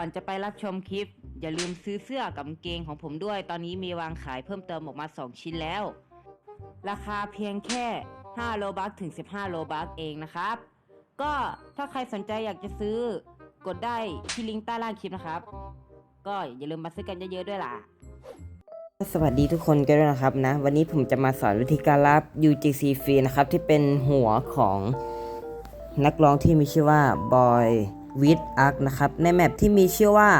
ก่อนจะไปรับชมคลิป อย่าลืมซื้อเสื้อกับเกงของผมด้วย ตอนนี้มีวางขายเพิ่มเติมออกมา 2 ชิ้นแล้ว ราคาเพียงแค่ 5 โลบัคถึง 15 โลบัคเองนะครับ ก็ถ้าใครสนใจอยากจะซื้อกดได้ที่ลิงก์ใต้ล่างคลิปนะครับ ก็อย่าลืมมาซื้อกันเยอะๆด้วยล่ะสวัสดีทุกคนกันด้วยนะครับนะ วันนี้ผมจะมาสอนวิธีการรับ UGC ฟรีนะครับ ที่เป็นหัวของนักร้องที่มีชื่อว่าบอย Boy with Ark นะครับในแมปที่มีชื่อว่า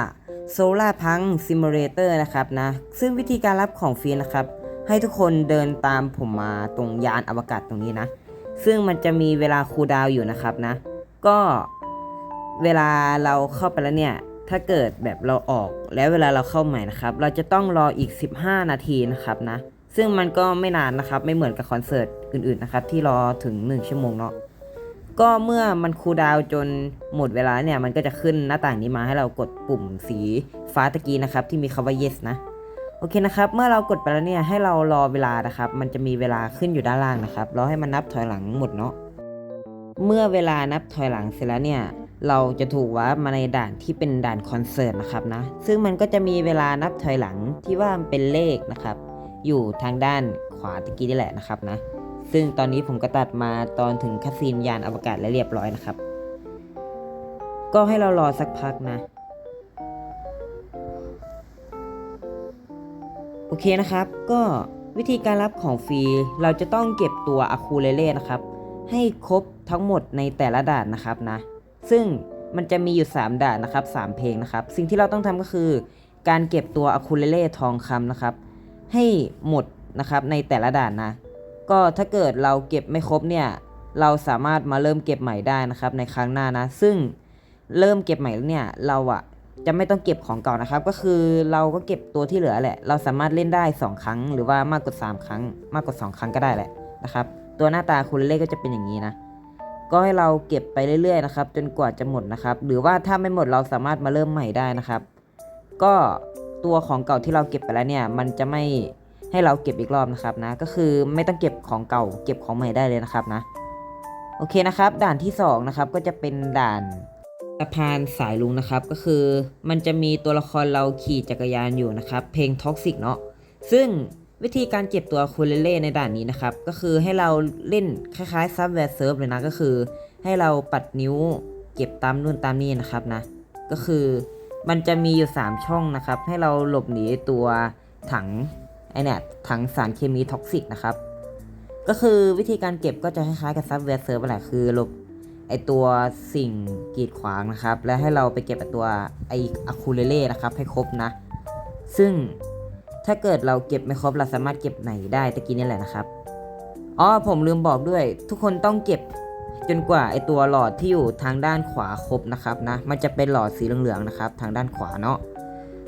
Solar Punk Simulator นะครับนะซึ่งวิธีการรับของฟรีนะครับ ให้ทุกคนเดินตามผมมาตรงยานอวกาศตรงนี้นะ ซึ่งมันจะมีเวลาคูดาวอยู่นะครับนะ ก็เวลาเราเข้าไปแล้วเนี่ย ถ้าเกิดแบบเราออกแล้วเวลาเราเข้าใหม่นะครับ เราจะต้องรออีก 15 นาทีนะครับนะ ซึ่งมันก็ไม่นานนะครับ ไม่เหมือนกับคอนเสิร์ตอื่นๆนะครับที่รอถึง 1 ชั่วโมงเนาะ ก็เมื่อมันคูลดาวจนหมดเวลาเนี่ย มันก็จะขึ้นหน้าต่างนี้มาให้เรากดปุ่มสีฟ้าตะกี้นะครับ ที่มีคำว่า yes นะ โอเคนะครับ เมื่อเรากดไปแล้วเนี่ย ให้เรารอเวลานะครับ มันจะมีเวลาขึ้นอยู่ด้านล่างนะครับ รอให้มันนับถอยหลังหมดเนาะ เมื่อเวลานับถอยหลังเสร็จแล้วเนี่ย เราจะถูกวามาในด่านที่เป็นด่านคอนเสิร์ตนะครับนะ ซึ่งมันก็จะมีเวลานับถอยหลังที่ว่ามันเป็นเลขนะครับ อยู่ทางด้านขวาตะกี้นี่แหละนะครับนะ ซึ่งตอนนี้ผมก็ตัดมาตอนถึงคาซีนยานอวกาศแล้วเรียบร้อยนะครับ ก็ให้เรารอสักพักนะ โอเคนะครับ ก็วิธีการรับของฟรีเราจะต้องเก็บตัวอะคูเลเล่นะครับ ให้ครบทั้งหมดในแต่ละด่านนะครับนะ ซึ่งมันจะมีอยู่ 3 ด่านนะครับ 3 เพลงนะครับ สิ่งที่เราต้องทำก็คือ การเก็บตัวอะคูเลเล่ทองคำนะครับ ให้หมดนะครับในแต่ละด่านนะ ก็ถ้าเกิดเราเก็บไม่ครบเนี่ย เราสามารถมาเริ่มเก็บใหม่ได้นะครับ ในครั้งหน้านะ ซึ่งเริ่มเก็บใหม่แล้วเนี่ยเราอะจะไม่ต้องเก็บของเก่านะครับ ก็คือเราก็เก็บตัวที่เหลือแหละ เราสามารถเล่นได้ 2 ครั้ง หรือว่ามากกว่า 3 ครั้ง มากกว่า 2 ครั้งก็ได้แหละนะครับ ตัวหน้าตาคูเลเล่ก็จะเป็นอย่างนี้นะ ก็ให้เราเก็บไปเรื่อยๆนะครับ จนกว่าจะหมดนะครับ หรือว่าถ้าไม่หมดเราสามารถมาเริ่มใหม่ได้นะครับ ก็ตัวของเก่าที่เราเก็บไปแล้วเนี่ย มันจะไม่ ให้เราเก็บอีกรอบนะครับนะ ก็คือไม่ต้องเก็บของเก่า เก็บของใหม่ได้เลยนะครับนะ โอเคนะครับ ด่านที่สองนะครับก็จะเป็นด่านสะพานสายลุงนะครับ ก็คือมันจะมีตัวละครเราขี่จักรยานอยู่นะครับ เพลงท็อกซิกเนาะซึ่งวิธีการเก็บตัวคูเลเล่ในด่านนี้นะครับ ก็คือให้เราเล่นคล้ายๆซับแวร์เซิร์ฟเลยนะ ก็คือ ให้เราปัดนิ้วเก็บตามนู่นตามนี่นะครับนะ ก็คือมันจะมีอยู่ 3 ช่องนะครับ ให้เราหลบหนีตัวถัง ไอเนี่ยถังสารเคมีท็อกซิกนะครับ ก็คือวิธีการเก็บก็จะคล้ายๆกับซับแวร์เซิร์ฟแหละคือลบไอตัวสิ่งกีดขวางนะครับ และให้เราไปเก็บไอตัวไออะคูเลเล่นะครับ ให้ครบนะ ซึ่งถ้าเกิดเราเก็บไม่ครบเราสามารถเก็บไหนได้ตะกี้นี่แหละนะครับอ๋อผมลืมบอกด้วย ทุกคนต้องเก็บจนกว่าไอตัวหลอดที่อยู่ทางด้านขวาครบนะครับนะ มันจะเป็นหลอดสีเหลืองๆนะครับ ทางด้านขวาเนาะ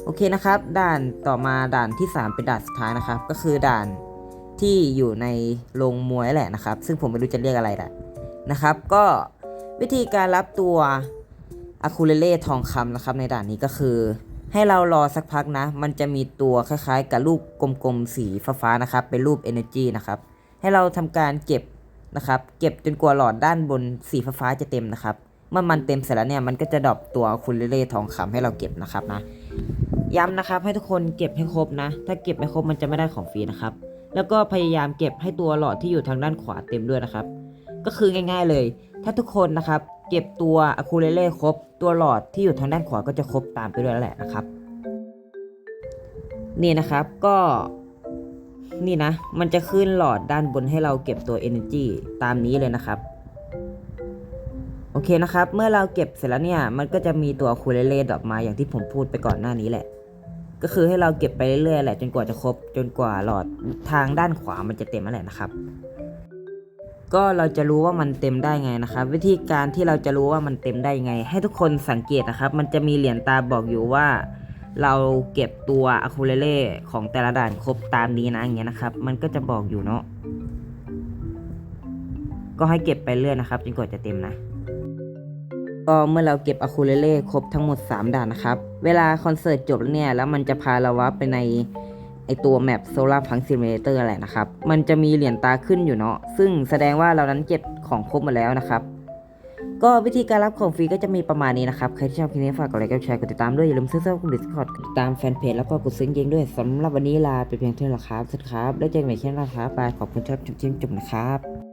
โอเคนะครับ ด่านต่อมาด่านที่ 3 เป็นด่านสุดท้ายนะครับ ก็คือด่านที่อยู่ในโรงมวยแหละนะครับ ซึ่งผมไม่รู้จะเรียกอะไรแหละนะครับ ก็วิธีการรับตัวอะคูเลเล่ทองคำนะครับ ในด่านนี้ก็คือ ให้เรารอสักพักนะ มันจะมีตัวคล้ายๆ กับรูปกลมๆสีฟ้าๆนะครับ เป็นรูป Energy นะครับ ให้เราทำการเก็บนะครับ เก็บจนกว่าหลอดด้านบนสีฟ้าจะเต็มนะครับ เมื่อมันเต็มเสร็จแล้วเนี่ย มันก็จะดรอปตัวอะคูเลเล่ทองคำให้เราเก็บนะครับนะ ย้ำนะครับ ให้ทุกคนเก็บให้ครบนะ ถ้าเก็บไม่ครบมันจะไม่ได้ของฟรีนะครับ แล้วก็พยายามเก็บให้ตัวหลอดที่อยู่ทางด้านขวาเต็มด้วยนะครับ ก็คือง่าย ๆเลย ถ้าทุกคนนะครับเก็บตัวอะคูเลเล่ครบ ตัวหลอดที่อยู่ทางด้านขวาก็จะครบตามไปด้วยแล้วแหละนะครับ นี่นะครับก็นี่นะ มันจะขึ้นหลอดด้านบนให้เราเก็บตัว Energy ตามนี้เลยนะครับ โอเคนะครับ เมื่อเราเก็บเสร็จแล้วเนี่ย มันก็จะมีตัวคูเลเล่ดอปมาอย่างที่ผมพูดไปก่อนหน้านี้แหละ ก็คือให้เราเก็บไปเรื่อยๆแหละจนกว่าจะครบจนกว่าหลอดทางด้านขวามันจะเต็มนั่นแหละนะครับ ก็เราจะรู้ว่ามันเต็มได้ไงนะครับ วิธีการที่เราจะรู้ว่ามันเต็มได้ไง ให้ทุกคนสังเกตนะครับ มันจะมีเหรียญตาบอกอยู่ว่า เราเก็บตัวอะคูเลเล่ของแต่ละด่านครบตามนี้นะอย่างเงี้ยนะครับ มันก็จะบอกอยู่เนาะก็ให้เก็บไปเรื่อยนะครับจนกว่าจะเต็มนะ ก็เมื่อเราเก็บอะคูเลเล่ครบทั้งหมด 3 ด่านนะครับ เวลาคอนเสิร์ตจบเนี่ย แล้วมันจะพาเราวับไปในไอตัวแมป Solar Punk Simulator แหละนะครับ มันจะมีเหรียญตาขึ้นอยู่เนาะ ซึ่งแสดงว่าเรานั้นเก็บของครบหมาแล้วนะครับ ก็วิธีการรับของฟรีก็จะมีประมาณนี้นะครับ ใครที่ชอบคลิปนี้ฝากกดไลค์กดแชร์กดติดตามด้วย อย่าลืมซื้อเสื้อกลุ่มดิสคอร์ดติดตามแฟนเพจแล้วก็กดซื้งเกงด้วยสำหรับวันนี้ลาไปเพียงเท่านี้ละครับสวัสดีครับ แล้วเจอกันใหม่คลิปหน้าครับบายขอบคุณที่รับชมคลิปจบนะครับ